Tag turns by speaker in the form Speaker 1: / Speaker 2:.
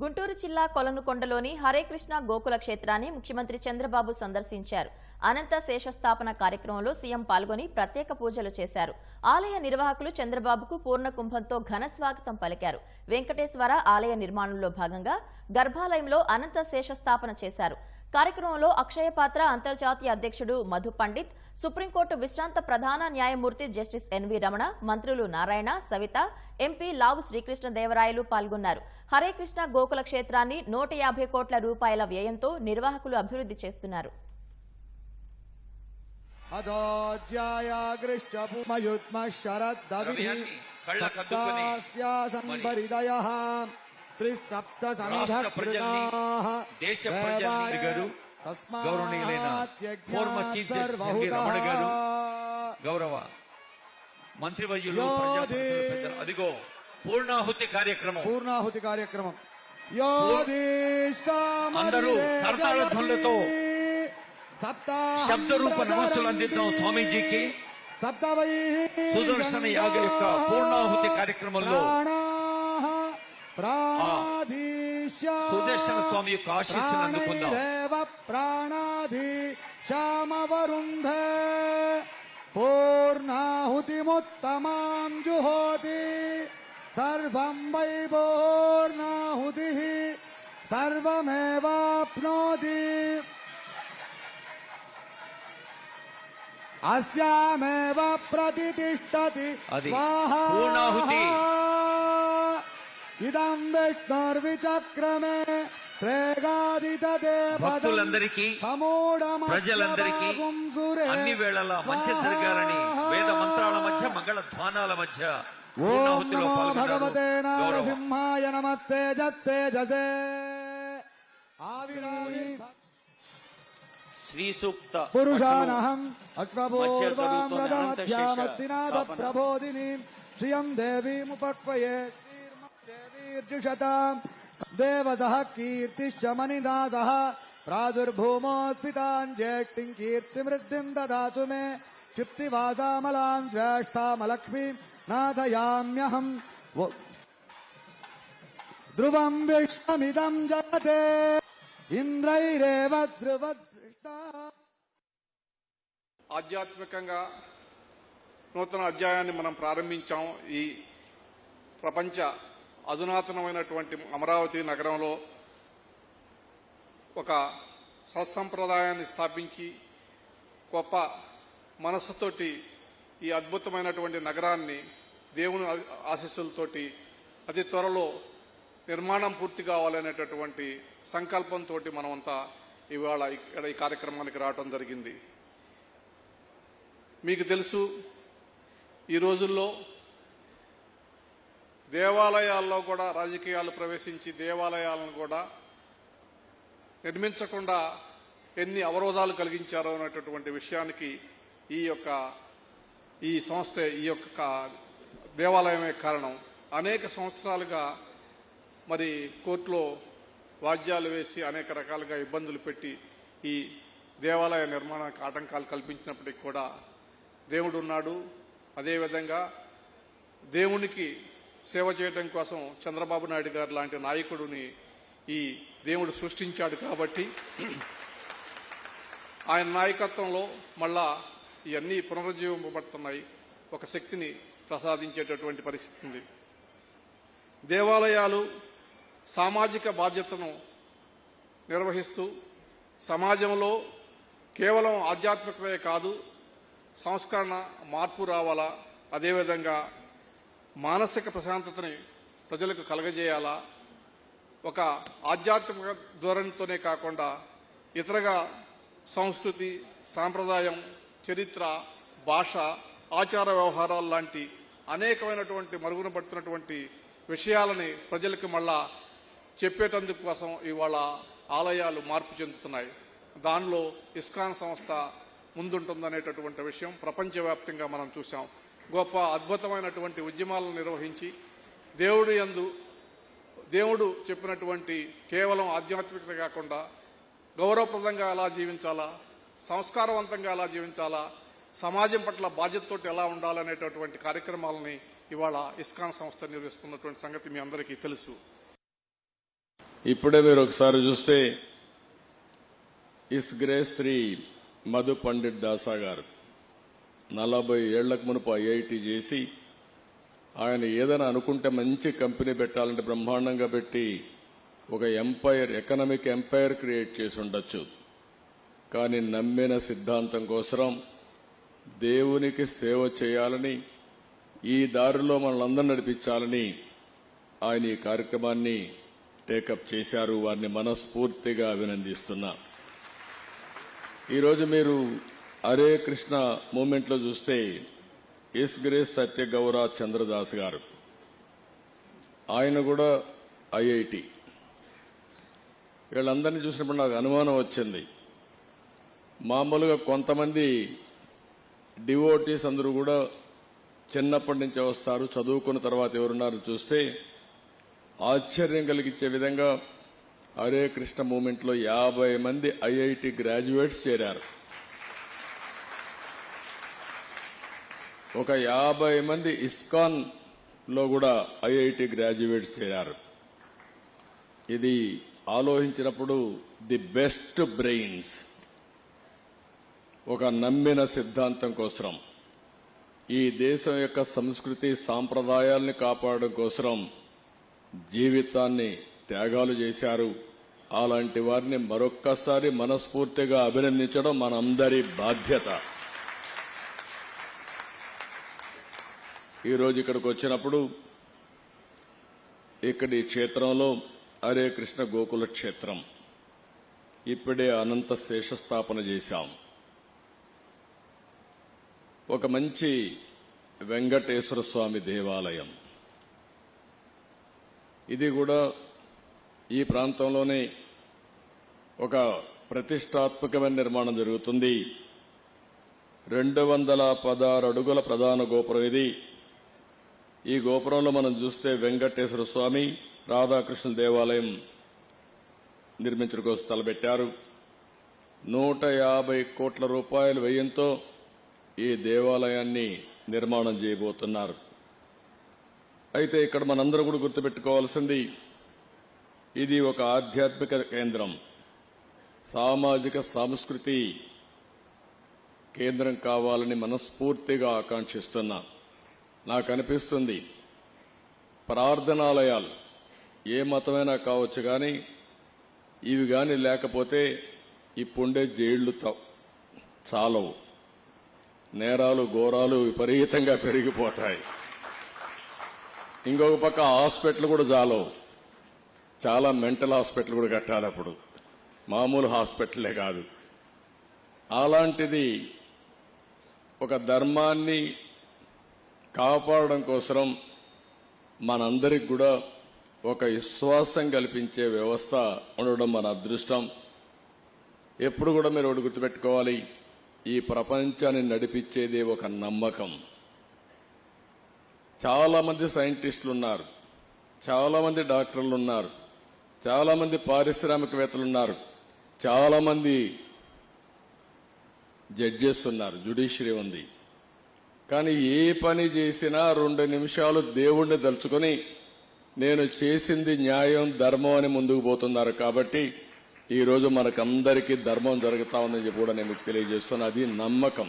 Speaker 1: గుంటూరు జిల్లా కొలనుకొండలోని హరేకృష్ణ గోకుల క్షేత్రాన్ని ముఖ్యమంత్రి చంద్రబాబు సందర్శించారు. అనంత శేషస్థాపన కార్యక్రమంలో సీఎం పాల్గొని ప్రత్యేక పూజలు చేశారు. ఆలయ నిర్వాహకులు చంద్రబాబుకు పూర్ణ కుంభంతో ఘన స్వాగతం పలికారు. వెంకటేశ్వర ఆలయ నిర్మాణంలో భాగంగా గర్భాలయంలో అనంత శేషస్థాపన చేశారు. కార్యక్రమంలో అక్షయ పాత్ర అంతర్జాతీయ అధ్యక్షుడు మధు పండిత్ సుప్రీంకోర్టు విశ్రాంత ప్రధాన న్యాయమూర్తి జస్టిస్ ఎన్వి రమణ మంత్రులు నారాయణ సవిత ఎంపీ లావు శ్రీకృష్ణదేవరాయలు పాల్గొన్నారు. హరే కృష్ణ గోకుల క్షేత్రాన్ని నూట యాభై కోట్ల రూపాయల వ్యయంతో నిర్వాహకులు అభివృద్ధి చేస్తున్నారు.
Speaker 2: త్రిసప్త
Speaker 3: దేశ ప్రజల్ని గారు, గౌరవనీయులైన రమణ గారు, గౌరవ మంత్రివర్యులు. అదిగో పూర్ణాహుతి కార్యక్రమం.
Speaker 2: పూర్ణాహుతి కార్యక్రమం.
Speaker 3: అందరూ కరతాళ ధ్వనులతో శబ్దరూప నమస్సులు అందిద్దాం స్వామీజీకి. సుదర్శన యాగ యొక్క పూర్ణాహుతి కార్యక్రమంలో సుదర్శన స్వామి యొక్క ఆశీస్సును అందుకుందాం
Speaker 2: ప్రాణాధి శ్యామవరుంధే పూర్ణాహుతిముత్తమాం జుహోతి సర్వం వై పూర్ణాహుతి సర్వమేవాప్నోతి అస్యామేవ ప్రతిష్టతి
Speaker 3: అది
Speaker 2: స్వాహా
Speaker 3: పూర్ణాహుతి.
Speaker 2: ఇదం విష్ణుర్విచక్రమే
Speaker 3: భక్తులందరికీ, ప్రజలందరికీ అన్ని వేళలా మంచి జరగాలని వేద మంత్రాల మధ్య మంగళ ధ్వానాల మధ్య
Speaker 2: ఓం నమో. భగవతే. నారసింహాయ నమస్తే జత్తేజసే ఆవిరావి
Speaker 3: శ్రీ సూక్త
Speaker 2: పురుషానహం
Speaker 3: మధ్య జరుగుతున్న
Speaker 2: రథమధ్యామత్తినాథ ప్రబోధిని. శ్రియం దేవీముపక్వయే. దేవీర్జుషతాం దేవసః కీర్తిశ్చ మణిదాసः ప్రాదుర్భూమోత్పితాన్ జ్యేష్ఠిం కీర్తిమృద్ధిం దదాతు మే క్షిప్తివాసామలాం జ్యేష్ఠామలక్ష్మీం నాథయామ్యహం వ- ధ్రువం విశ్వమిదం జగతే ఇంద్రైరేవ ధ్రువదృష్టా
Speaker 4: ఆధ్యాత్మికంగా నూతన అధ్యాయాన్ని మనం ప్రారంభించాం ఈ ప్రపంచ అధునాతనమైనటువంటి అమరావతి నగరంలో ఒక సత్సంప్రదాయాన్ని స్థాపించి గొప్ప మనస్సుతోటి ఈ అద్భుతమైనటువంటి నగరాన్ని దేవుని ఆ- ఆశీస్సులతోటి అతి త్వరలో నిర్మాణం పూర్తి కావాలనేటటువంటి సంకల్పంతో మనమంతా ఇవాళ ఇక్కడ ఈ కార్యక్రమానికి రావడం జరిగింది. మీకు తెలుసు ఈ రోజుల్లో దేవాలయాల్లో కూడా రాజకీయాలు ప్రవేశించి దేవాలయాలను కూడా నిర్మించకుండా ఎన్ని అవరోధాలు కలిగించారో అనేటటువంటి విషయానికి ఈ యొక్క ఈ సంస్థ ఈ యొక్క దేవాలయమే కారణం. అనేక సంవత్సరాలుగా మరి కోర్టులో వాద్యాలు వేసి అనేక రకాలుగా ఇబ్బందులు పెట్టి ఈ దేవాలయ నిర్మాణానికి ఆటంకాలు కల్పించినప్పటికీ కూడా దేవుడున్నాడు. అదేవిధంగా దేవునికి సేవ చేయడం కోసం చంద్రబాబు నాయుడు గారు లాంటి నాయకుడిని ఈ దేవుడు సృష్టించాడు కాబట్టి ఆయన నాయకత్వంలో మళ్ళా ఇవన్నీ పునరుజ్జీవింపబడుతున్నాయి. ఒక శక్తిని ప్రసాదించేటటువంటి పరిస్థితి ఉంది. దేవాలయాలు సామాజిక బాధ్యతను నిర్వహిస్తూ సమాజంలో కేవలం ఆధ్యాత్మికతే కాదు సంస్కరణ మార్పు రావాలా? అదేవిధంగా మానసిక ప్రశాంతతని ప్రజలకు కలగజేయాలా? ఒక ఆధ్యాత్మిక ధోరణితోనే కాకుండా ఇతరగా సంస్కృతి సాంప్రదాయం చరిత్ర భాష ఆచార వ్యవహారాలు లాంటి అనేకమైనటువంటి మరుగున పడుతున్నటువంటి విషయాలని ప్రజలకు మళ్ళా చెప్పేటందుకు కోసం ఇవాళ ఆలయాలు మార్పు చెందుతున్నాయి. దానిలో ఇస్కాన్ సంస్థ ముందుంటుందనేటటువంటి విషయం ప్రపంచవ్యాప్తంగా మనం చూసాం గొప్ప అద్భుతమైనటువంటి ఉద్యమాలను నిర్వహించి దేవుడి యందు దేవుడు చెప్పినటువంటి కేవలం ఆధ్యాత్మికత కాకుండా గౌరవప్రదంగా ఎలా జీవించాలా సంస్కారవంతంగా ఎలా జీవించాలా సమాజం పట్ల బాధ్యతతో ఎలా ఉండాలనేటటువంటి కార్యక్రమాలని ఇవాళ ఇస్కాన్ సంస్థ నిర్వహిస్తున్నటువంటి సంగతి మీ అందరికీ తెలుసు.
Speaker 5: ఇప్పుడే మీరు ఒకసారి చూస్తే ఇస్ గ్రేస్ శ్రీ మధు పండిట్ దాసా గారు. నలభై ఏళ్ళకు మునుపు ఐఐటి చేసి ఆయన ఏదైనా అనుకుంటే మంచి కంపెనీ పెట్టాలంటే బ్రహ్మాండంగా పెట్టి ఒక ఎంపైర్ ఎకనామిక్ ఎంపైర్ క్రియేట్ చేసి ఉండొచ్చు. కానీ నమ్మిన సిద్ధాంతం కోసం దేవునికి సేవ చేయాలని ఈ దారిలో మనల్ందరూ నడిపించాలని ఆయన ఈ కార్యక్రమాన్ని టేకప్ చేశారు. వారిని మనస్ఫూర్తిగా అభినందిస్తున్నా. ఈరోజు మీరు హరే కృష్ణ మూమెంట్లో చూస్తే ఎస్ గ్రేస్ సత్యగౌర చంద్రదాస్ గారు. ఆయన కూడా ఐఐటి. వీళ్ళందరినీ చూసినప్పుడు నాకు అనుమానం వచ్చింది. మామూలుగా కొంతమంది డివోటీస్ అందరూ కూడా చిన్నప్పటి నుంచే వస్తారు చదువుకున్న తర్వాత ఎవరున్నారు చూస్తే ఆశ్చర్యం కలిగించే విధంగా హరే కృష్ణ మూమెంట్లో యాభై మంది ఐఐటి గ్రాడ్యుయేట్స్ చేరారు. ఒక యాభై మంది ఇస్కాన్లో కూడా ఐఐటి గ్రాడ్యుయేట్స్ చేరారు. ఇది ఆలోచించినప్పుడు ది బెస్ట్ బ్రెయిన్స్. ఒక నమ్మిన సిద్ధాంతం కోసం ఈ దేశం యొక్క సంస్కృతి సాంప్రదాయాల్ని కాపాడడం కోసం జీవితాన్ని త్యాగాలు చేశారు. అలాంటి వారిని మరొక్కసారి మనస్ఫూర్తిగా అభినందించడం మనందరి బాధ్యత. ఈరోజు ఇక్కడికి వచ్చినప్పుడు ఇక్కడి క్షేత్రంలో హరే కృష్ణ గోకుల క్షేత్రం. ఇప్పుడే అనంత శేషస్థాపన చేశాం. ఒక మంచి వెంకటేశ్వర స్వామి దేవాలయం. ఇది కూడా ఈ ప్రాంతంలోనే ఒక ప్రతిష్టాత్మకమైన నిర్మాణం జరుగుతుంది. రెండు వందల పదహారు అడుగుల ప్రధాన గోపురం ఇది. ఈ గోపురంలో మనం చూస్తే వెంకటేశ్వర స్వామి రాధాకృష్ణ దేవాలయం నిర్మించడం కోసం తలపెట్టారు నూట యాభై కోట్ల రూపాయల వ్యయంతో ఈ దేవాలయాన్ని నిర్మాణం చేయబోతున్నారు. అయితే ఇక్కడ మనందరూ కూడా గుర్తుపెట్టుకోవాల్సింది ఇది ఒక ఆధ్యాత్మిక కేంద్రం. సామాజిక సాంస్కృతి కేంద్రం కావాలని మనస్ఫూర్తిగా ఆకాంక్షిస్తున్నాం. నాకు అనిపిస్తుంది. ప్రార్థనాలయాలు ఏ మతమైనా కావచ్చు కానీ ఇవి కానీ లేకపోతే ఇప్పుండే జైళ్ళు త- చాలవు. నేరాలు ఘోరాలు విపరీతంగా పెరిగిపోతాయి. ఇంకొక పక్క హాస్పిటల్ కూడా చాలవు చాలా మెంటల్ హాస్పిటల్ కూడా కట్టాలి అప్పుడు. మామూలు హాస్పిటలే కాదు. అలాంటిది ఒక ధర్మాన్ని కాపాడడం కోసం మనందరికి కూడా ఒక విశ్వాసం కల్పించే వ్యవస్థ ఉండడం మన అదృష్టం. ఎప్పుడు కూడా మీరు ఒకటి గుర్తుపెట్టుకోవాలి ఈ ప్రపంచాన్ని నడిపించేది ఒక నమ్మకం. చాలా మంది సైంటిస్టులు ఉన్నారు చాలా మంది డాక్టర్లు ఉన్నారు చాలా మంది పారిశ్రామికవేత్తలు ఉన్నారు చాలా మంది జడ్జెస్ ఉన్నారు జుడిషియరీ ఉంది. కానీ ఏ పని చేసినా రెండు నిమిషాలు దేవుణ్ణి తలుచుకొని నేను చేసింది న్యాయం ధర్మం అని ముందుకు పోతున్నారు కాబట్టి ఈరోజు మనకందరికీ ధర్మం జరుగుతా ఉందని చెప్పి కూడా నేను తెలియజేస్తున్నా. అది నమ్మకం.